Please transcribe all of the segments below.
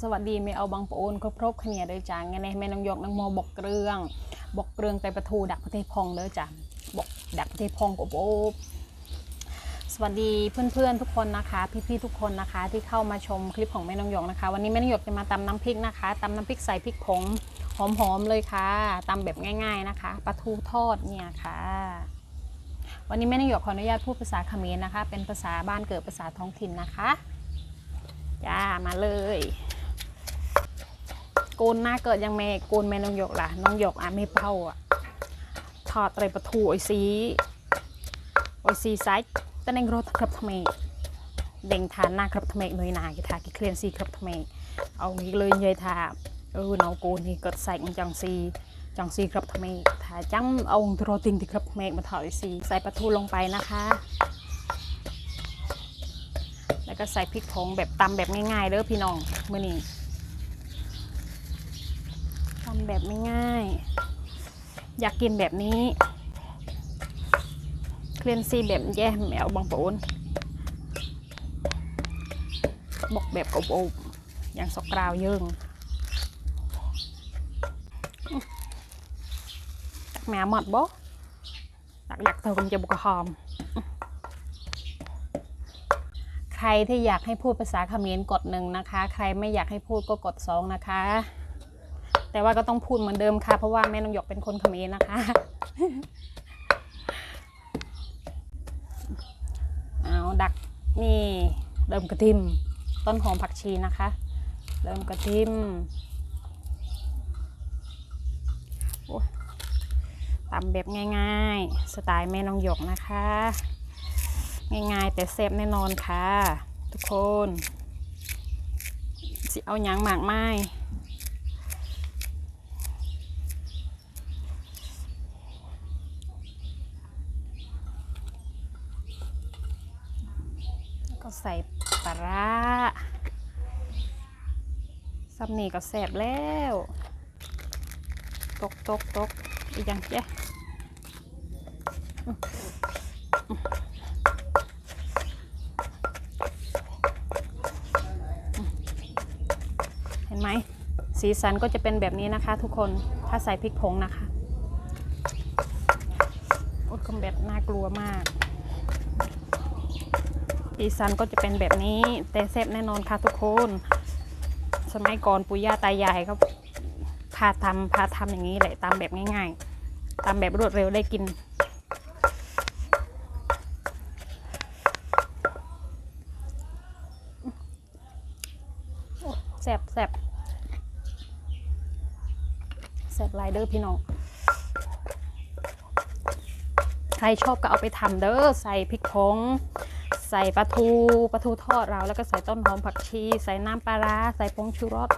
สวัสดีไม่เอาบางปะโอนครบครบขเนียเด้อจ้าไงในแม่น้องยกนางโมบกเกลืองบกเกลืองไตประทูดักประเทศพองเด้อจ้าบกดักประเทศพองกบโอบสวัสดีเพื่อนๆทุกคนนะคะ พี่ๆทุกคนนะคะที่เข้ามาชมคลิปของแม่น้องหยกนะคะ วันนี้แม่น้องหยกจะมาตำน้ำพริกนะคะตำน้ำพริกใส่พริกผงหอมๆเลยค่ะตำแบบง่าย ๆนะคะปลาทูทอดเนี่ยค่ะ วันนี้แม่นางหยกขออนุญาตพูดภาษาเขมรนะคะ เป็นภาษาบ้านเกิดภาษาท้องถิ่นนะคะจ้ามาเลย โกนหน้าเกิดยังแม่โกนแม่น้องหยกล่ะน้องหยกอะไม่เป้าอะทอดไรปลาทูโอซีโอซีไซส์แตะเนงรถครับทำไมเด้งทานหน้าครับทำไมหน่วยนากีทากีเคลียนซีครับทำไมเอางี้เลยเยยทาเออน้องโกนนี่เกิดใส่มันจังซีจังซีครับทำไมถ้าจำเอาโรติงที่ครับเมกมาถอยซีใส่ปลาทูลงไปนะคะแล้วก็ใส่พริกผงแบบตำแบบง่ายๆเด้อพี่น้องเมื่อนี้ แบบง่ายๆอยากกินแบบนี้ เคลียนซีแบบแย่แมวบางปะโอนบอกแบบอบๆอย่างสกราวเยิ่งแม่หมดบ่ดักดักเธอคงจะบุกหอม ใครที่อยากให้พูดภาษาเขมรกดหนึ่งนะคะ ใครไม่อยากให้พูดก็กดสองนะคะ แต่ว่าก็ต้องพูดเหมือนเดิมค่ะ เพราะว่าแม่นงหยกเป็นคนเขมรนะคะเอาดักนี่เริ่มกระทิมต้นหอมผักชีนะคะเริ่มกระทิมตำแบบง่ายๆ สไตล์แม่น้องหยกนะคะ ง่ายๆ แต่แซ่บแน่นอนค่ะ ทุกคนสิเอาหยังหมากไม้แล้วก็ ใส่ปลาร้าซับนี่ก็แซ่บแล้ว ตกตกตกอีกอย่างเจ๊เห็นไหม สีสันก็จะเป็นแบบนี้นะคะทุกคน ถ้าใส่พริกผงนะคะอ้ยคอมแบบน่ากลัวมาก สีสันก็จะเป็นแบบนี้ แต่แซ่บแน่นอนค่ะทุกคน สมัยก่อนปู่ย่าตายายเขาพาทำพาทำอย่างนี้แหละตามแบบง่ายๆตามแบบรวดเร็วได้กิน แซบแซบแซบไลายเดอร์พี่น้องใครชอบก็เอาไปทำเด้อใส่พริกผง ใส่ปลาทูปลาทูทอดเราแล้วก็ใส่ต้นหอมผักชี ใส่น้ำปลาร้าใส่ผงชูรส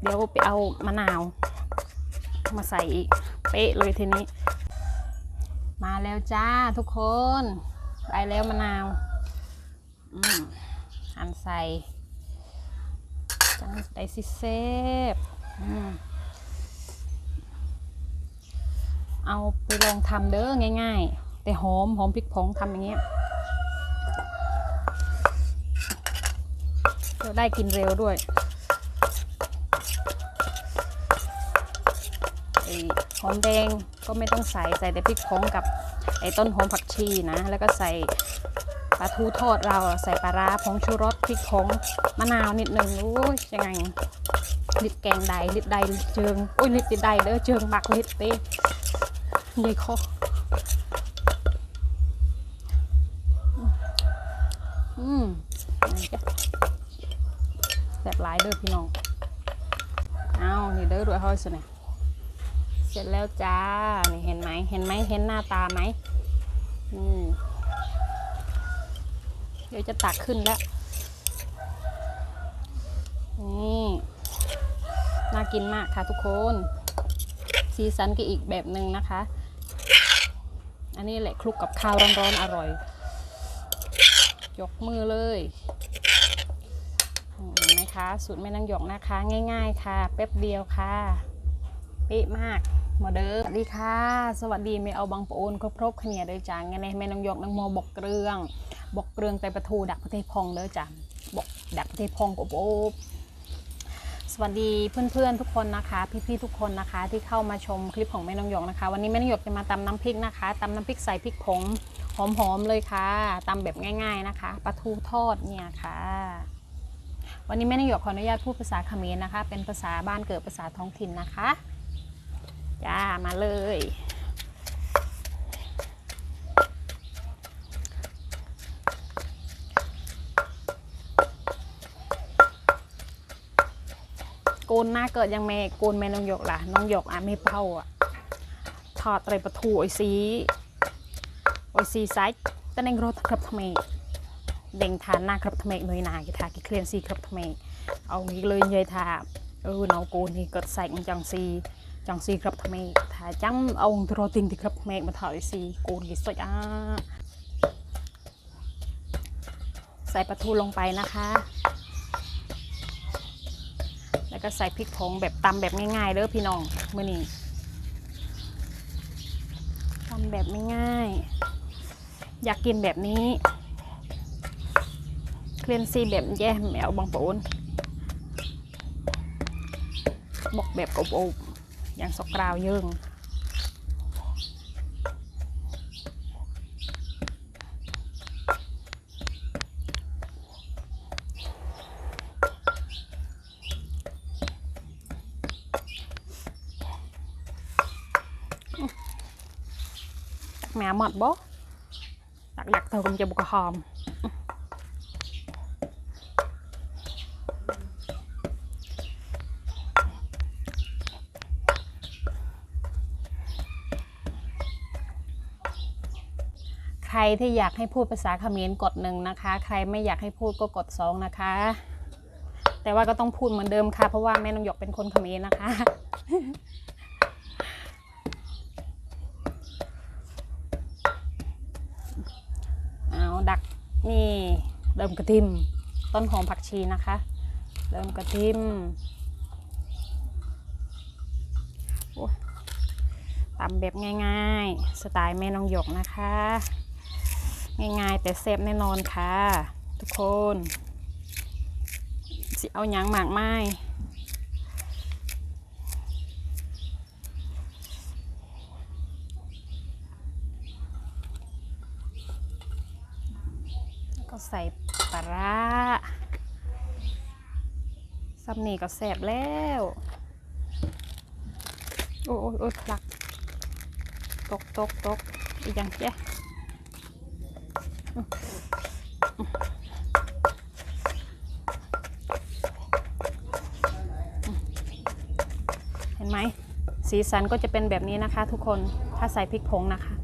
เดี๋ยวไปเอามะนาว มาใส่อีกเป๊ะเลยทีนี้ มาแล้วจ้าทุกคนได้แล้วมะนาวอืมหั่นใส่จังได้สิเซฟเอาไปลองทำเด้อง่าย ๆ แต่หอมหอมพริกผงทำอย่างเงี้ยจะ ได้กินเร็วด้วยไอ้หอมแดงก็ไม่ต้องใส่ใส่แต่พริกผงกับไอ้ต้นหอมผักชีนะ แล้วก็ใส่ปลาทูทอดเราใส่ปลาร้าผงชูรสพริกผงมะนาวนิดหนึ่งโอ้ยยังไงลิดแกงใดลิดใดเจิงโอ้ยลิดติดใดเด้อเจิงบักลิดเต้ยายคอมนี่จ้ะแซ่บหลายเด้อพี่น้องเอานี่เด้อด้วยห้อยสุดเนี่ยเสร็จแล้วจ้านี่เห็นไหมเห็นไหมเห็นหน้าตาไหมอืมเดี๋ยวจะตักขึ้นแล้วนี่น่ากินมากค่ะทุกคน สีสันก็อีกแบบหนึ่งนะคะ อันนี้แหละคลุกกับข้าวร้อนๆอร่อย ยกมือเลย เห็นไหมคะสูตรแม่นางหยกนะคะ ง่าย ๆ ค่ะ แป๊บเดียวค่ะเป๊ะมากมาเด้อสวัสดีค่ะ สวัสดีไม่เอาบางปะโอนครบครบขเนียเด้อจ้าไงในแม่นางหยกนางโมบกเกลืองบกเกลืองไตประทูดักประเทศพองเด้อจ้าบกดักประเทศพองกบโอบสวัสดีเพื่อนๆทุกคนนะคะ พี่ๆทุกคนนะคะที่เข้ามาชมคลิปของแม่น้องหยกนะคะ วันนี้แม่น้องหยกจะมาตำน้ำพริกนะคะตำน้ำพริกใส่พริกผงหอมๆเลยค่ะตำแบบง่าย ๆนะคะปลาทูทอดเนี่ยค่ะ วันนี้แม่น้องหยกขออนุญาตพูดภาษาเขมรนะคะ เป็นภาษาบ้านเกิดภาษาท้องถิ่นนะคะจ้ามาเลย โกนหน้าเกิดยังแม่โกนแม่น้องหยกล่ะน้องหยกอะไม่เป้าอะทอดไตรปลาทูไอซีไอซีไซส์ตะเนงรถครับทำไม เด้งทานหน้าครับทำไมหน่วยนากีทากิเคลียนซีครับทำไมเอางี้เลยยายทาเออน้องโกนนี่เกิดใส่จังซีจังซีครับทำไมถ้าจังเอาตรติงที่ครับทำไมมาถอดไอซีโกนกี่สดอะใส่ปลาทูลงไปนะคะ แล้วก็ใส่พริกผงแบบตำแบบง่ายๆเด้อพี่น้องมื่อนี้ตำแบบไม่ง่ายๆอยากกินแบบนี้ ក្លៀនស៊ីបែបយ៉េះម៉ែវបងប្អូនបុកបែបកូបអូបយ៉ាងសុកក្រៅយើងម៉ែមកបោះដាក់ដាក់ទៅកុំជាបុកក្រហម รที่อยากให้พูดภาษาเขมรกดหนึ่งนะคะ ใครไม่อยากให้พูดก็กดสองนะคะ แต่ว่าก็ต้องพูดเหมือนเดิมค่ะ เพราะว่าแม่นงหยกเป็นคนเขมรนะคะ เอาดักนี่เดิมกระทิมต้นหอมผักชีนะคะ เดิมกระทิมตำแบบง่ายๆ สไตล์แม่น้องหยกนะคะ ง่ายๆ แต่เซฟแน่นอนค่ะ ทุกคน สิเอาหยังหมากไม้แล้วก็ใส่ปลาร้าซับนี่ก็แสบแล้ว โอ้ยโอ้ยโอ้ยพลัก ตกตกตกอีกอย่างเจ๊ เห็นไหม สีสันก็จะเป็นแบบนี้นะคะ ทุกคน ถ้าใส่พริกผงนะคะ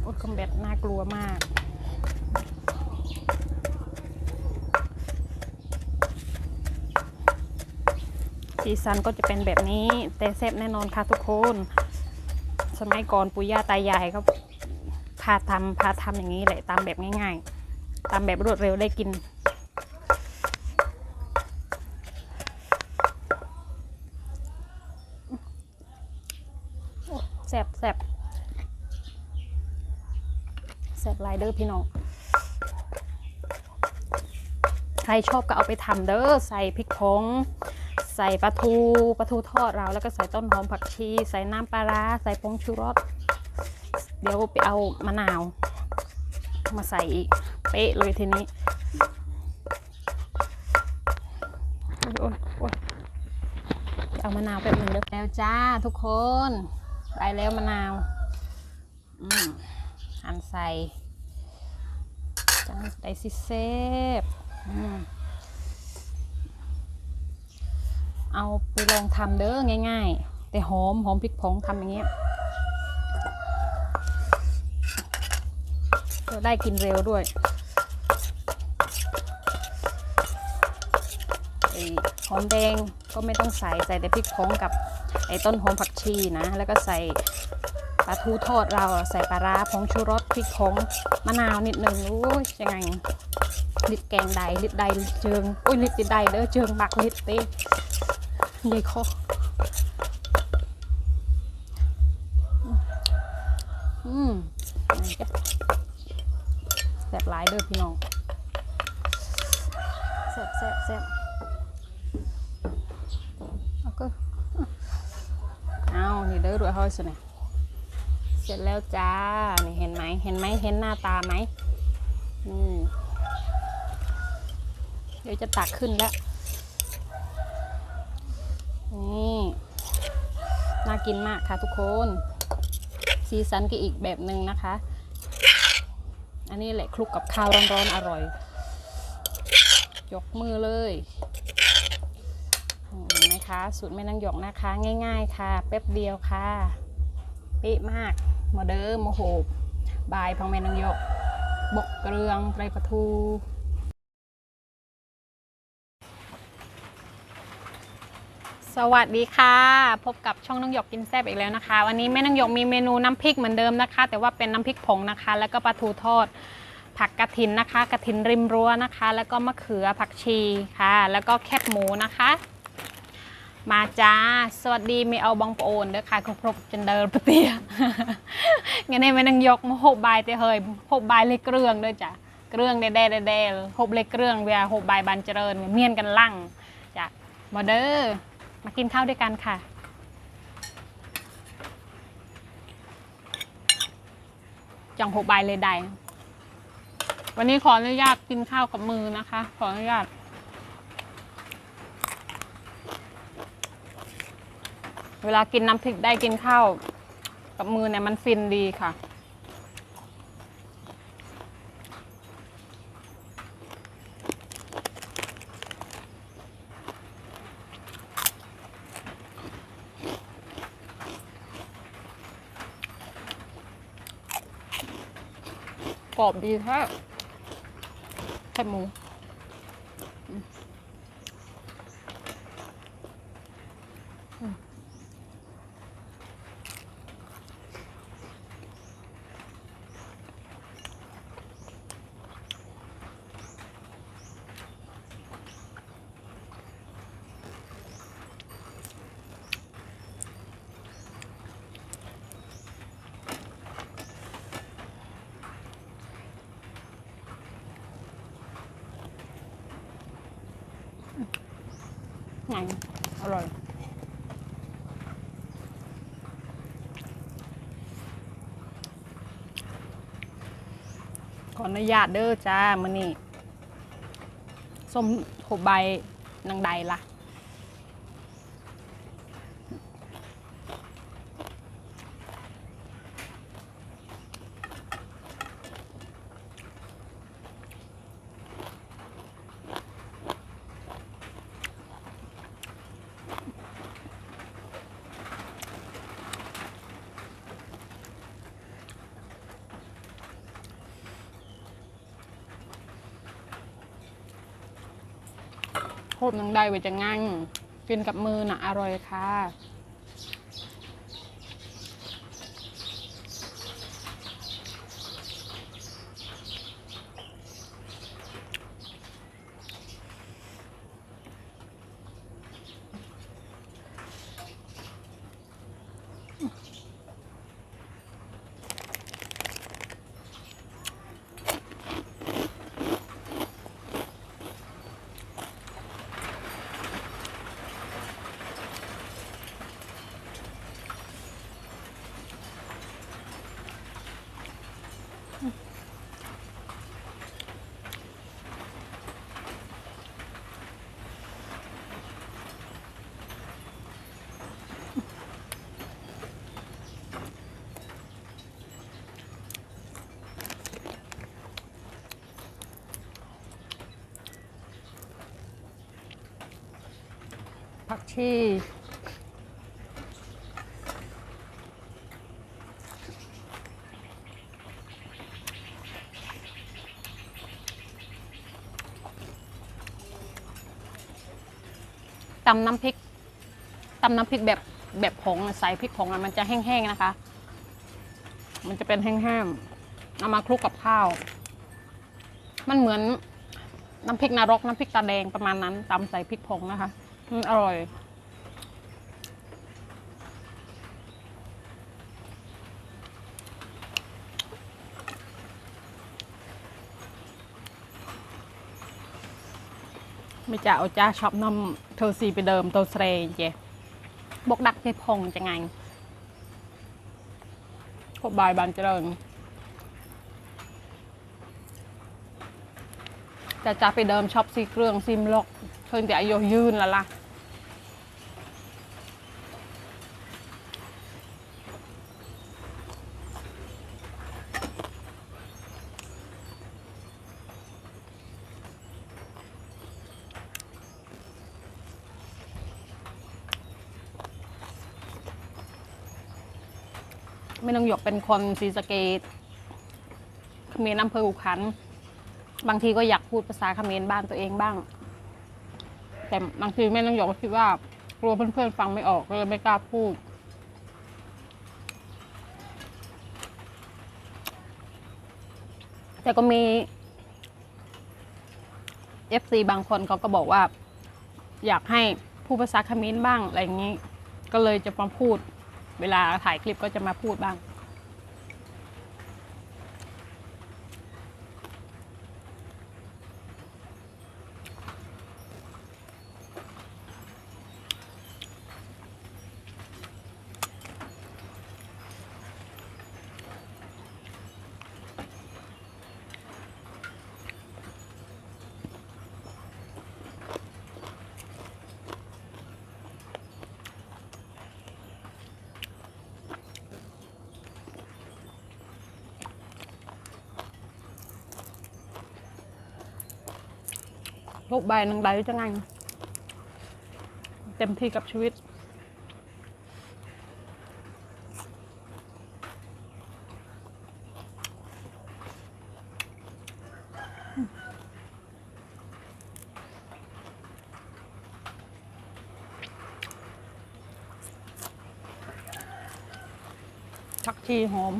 โอ้ยคอมแบตน่ากลัวมากสีสันก็จะเป็นแบบนี้ แต่แซ่บแน่นอนค่ะทุกคน สมัยก่อนปู่ย่าตายายก็ พาทำพาทำอย่างนี้แหละตามแบบง่ายๆ ตามแบบรวดเร็วได้กินแซ่บแซ่บแซ่บหลายเด้อพี่น้อง ใครชอบก็เอาไปทำเด้อใส่พริกผงใส่ปลาทูปลาทูทอดเราแล้วก็ใส่ต้นหอมผักชี ใส่น้ำปลาร้าใส่ผงชูรส เดี๋ยวไปเอามะนาว มาใส่อีก เป๊ะเลยทีนี้โอ๊ยโอ๊ยเอามะนาวแป๊บหนึงเด้อแล้วจ้าทุกคนได้แล้วมะนาวหั่นใส่จังได้สิเซฟเอาไปลองทำเด้อง่าย ๆ แต่หอมหอมพริกผงทำอย่างเงี้ย จะได้กินเร็วด้วยไอ้หอมแดงก็ไม่ต้องใส่ใส่แต่พริกผงกับไอ้ต้นหอมผักชีนะ แล้วก็ใส่ปลาทูทอดเราใส่ปลาร้าผงชูรสพริกผงมะนาวนิดหนึ่งโอ้ยยังไงลิดแกงใดลิดใดเจิงโอ้ยลิดติดใดเด้อเจิงบักลิดเต้ยายคอมแซ่บหลาย เด้อพี่น้องแซ่บแซ่บแซ่บก็เอานี่เด้อรวยห้อยสินะเสร็จแล้วจ้า นี่เห็นไหมเห็นไหมเห็นหน้าตาไหมอืมเดี๋ยวจะตักขึ้นแล้ว นี่ น่ากินมากค่ะทุกคนซีซันก็อีกแบบหนึ่งนะคะ อันนี้แหละคลุกกับข้าวร้อนๆอร่อย ยกมือเลยเห็นไหมคะ สูตรแม่นางหยกนะคะ ง่าย ๆ ค่ะ แป๊บเดียวค่ะเป๊ะมากมาเดิมโมโหบายพังแม่นางหยก บกเกลืองไตรปลาทู สวัสดีค่ะ พบกับช่องน้องหยกกินแซ่บอีกแล้วนะคะ วันนี้แม่น้องหยกมีเมนูน้ำพริกเหมือนเดิมนะคะ แต่ว่าเป็นน้ำพริกผงนะคะ แล้วก็ปลาทูทอด ผักกระถินนะคะกระถินริมรั้วนะคะ แล้วก็มะเขือผักชีค่ะ แล้วก็แคบหมูนะคะ มาจ้าสวัสดีไม่เอาบองโปโอนเด้อค่ะครบๆจันเดินปะเตียงั้นให้แม่นางหยกมาหบบายเตเฮยหบบายเลยเครื่องด้อจ้ะเครื่องแด่ๆแด่ๆหบเลยเครื่องเวลาหบบายบานเจริญเมียนกันลั่งจ้ะมาเด้อ มากินข้าวด้วยกันค่ะ จังหกใบเลยใดวันนี้ขออนุญาตกินข้าวกับมือนะคะ ขออนุญาต เวลากินน้ำพริกได้กินข้าวกับมือเนี่ยมันฟินดีค่ะ กอบดีค่ะไข่หมู ไงอร่อย ขออนุญาตเด้อจ้ามื้อนี้ส้มหกใบนางใดล่ะโคตรนังได้ไว้จะง่งกินกับมือน่ะอร่อยค่ะ ผักชีตำน้ำพริกตำน้ำพริกแบบแบบผงใส่พริกผงมันจะแห้งๆนะคะ มันจะเป็นแห้งๆเอามาคลุกกับข้าว มันเหมือนน้ำพริกนรกน้ำพริกตาแดงประมาณนั้นตำใส่พริกผงนะคะอร่อย ไม่จะเอาจ้าชอบน้ำเธอซีไปเดิมตัวเสรย์เจบอกดักเพพงจะไงก็บายบานเจริญจะจ้าไปเดิมชอบซีเครื่องซิมล็อกเพิ่งจะอายุยืนแล้วล่ะ ไม่ต้องหยกเป็นคนศรีสะเกดเขมรอำเภออุคัน บางทีก็อยากพูดภาษาเขมรบ้านตัวเองบ้าง แต่บางทีแม่ต้องหยกก็คิดว่ากลัวเพื่อนๆฟังไม่ออกก็เลยไม่กล้าพูด แต่ก็มี FC บางคนเขาก็บอกว่า อยากให้พูดภาษาเขมรบ้างอะไรอย่างนี้ ก็เลยจะมาพูด เวลาถ่ายคลิปก็จะมาพูดบ้าง ลูกใบหนึ่งใบจะไงเต็มที่กับชีวิตผักชีหอม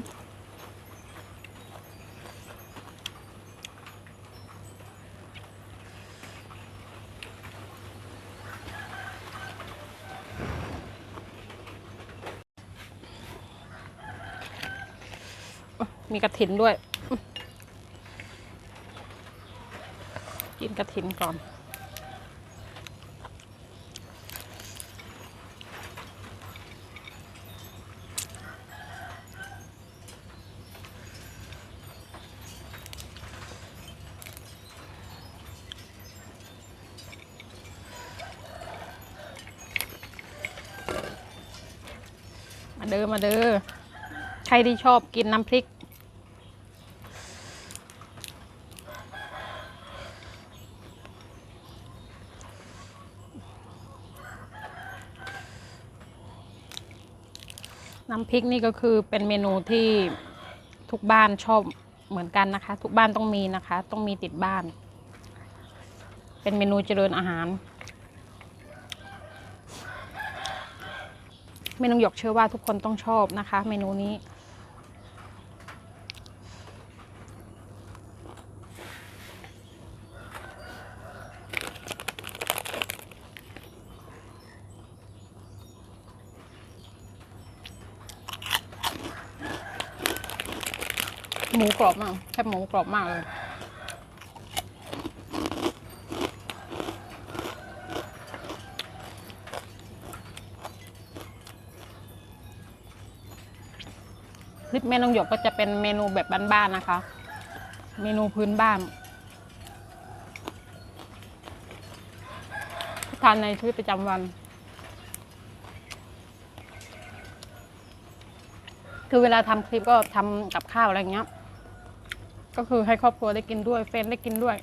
มีกระถินด้วย กินกระถินก่อนมาเด้อมาเด้อ ใครที่ชอบกินน้ำพริกำพริกนี่ก็คือเป็นเมนูที่ทุกบ้านชอบเหมือนกันนะคะ ทุกบ้านต้องมีนะคะ ต้องมีติดบ้าน เป็นเมนูเจริญอาหาร เมนูหยกเชื่อว่าทุกคนต้องชอบนะคะ เมนูนี้ มูกรอบมากแคบหมูกรอบมากเลยคลิปเมนูหยกก็จะเป็นเมนูแบบบ้านๆนะคะ เมนูพื้นบ้านที่ทานในชีวิตประจำวัน คือเวลาทำคลิปก็ทำกับข้าวอะไรเงี้ย ก็คือให้ครอบครัวได้กินด้วยแฟนได้กินด้วย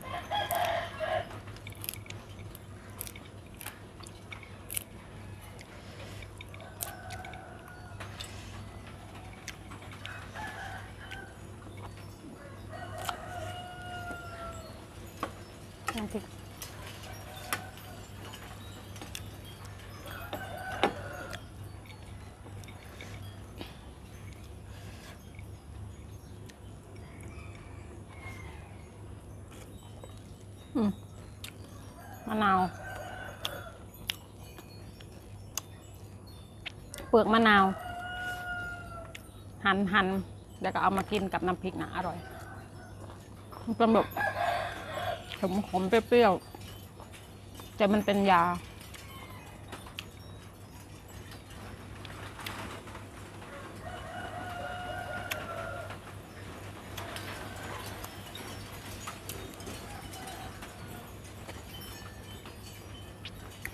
ะนาว เปลือกมะนาว หันหันแล้วก็เอามากินกับน้ำพริกนะอร่อย มันเป็นแบบขมขมๆเปรี้ยวๆแต่มันเป็นยา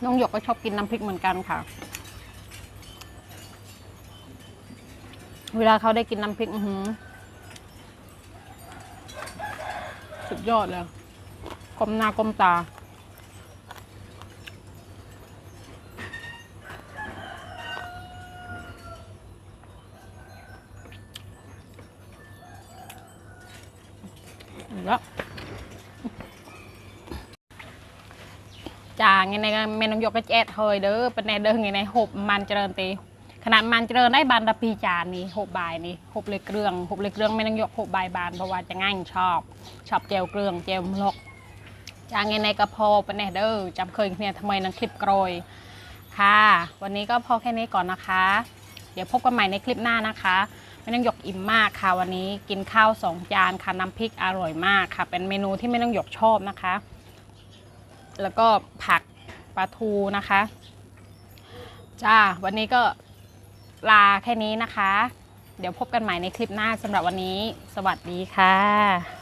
น้องหยกก็ชอบกินน้ำพริกเหมือนกันค่ะ เวลาเขาได้กินน้ำพริก อือหือสุดยอดเลยกลมหน้ากลมตา นเมนองยกก็แจ๊ดเฮยเด้อเป็นแนเด้อไงในหบมันเจริญตีขนาดมันเจริญได้บานตะปีจานนี่หบบนี่หบเลยเกลืองหบเลยเกลืองไม่ต้องยกหบบบานเพราะว่าจะง่ายชอบ ชอบเจลเกลืองเจลมลกจางไงในกระเพาเป็นแนเด้อจำเคยเนี่ยทำไมนังคลิปโกรยค่ะ วันนี้ก็พอแค่นี้ก่อนนะคะ เดี๋ยวพบกันใหม่ในคลิปหน้านะคะ ไม่ต้องหยกอิ่มมากค่ะวันนี้กินข้าวสองจานค่ะน้ำพริกอร่อยมากค่ะ เป็นเมนูที่ไม่ต้องหยกชอบนะคะ แล้วก็ผัก ปลาทูนะคะ จ้า วันนี้ก็ลาแค่นี้นะคะ เดี๋ยวพบกันใหม่ในคลิปหน้าสำหรับวันนี้ สวัสดีค่ะ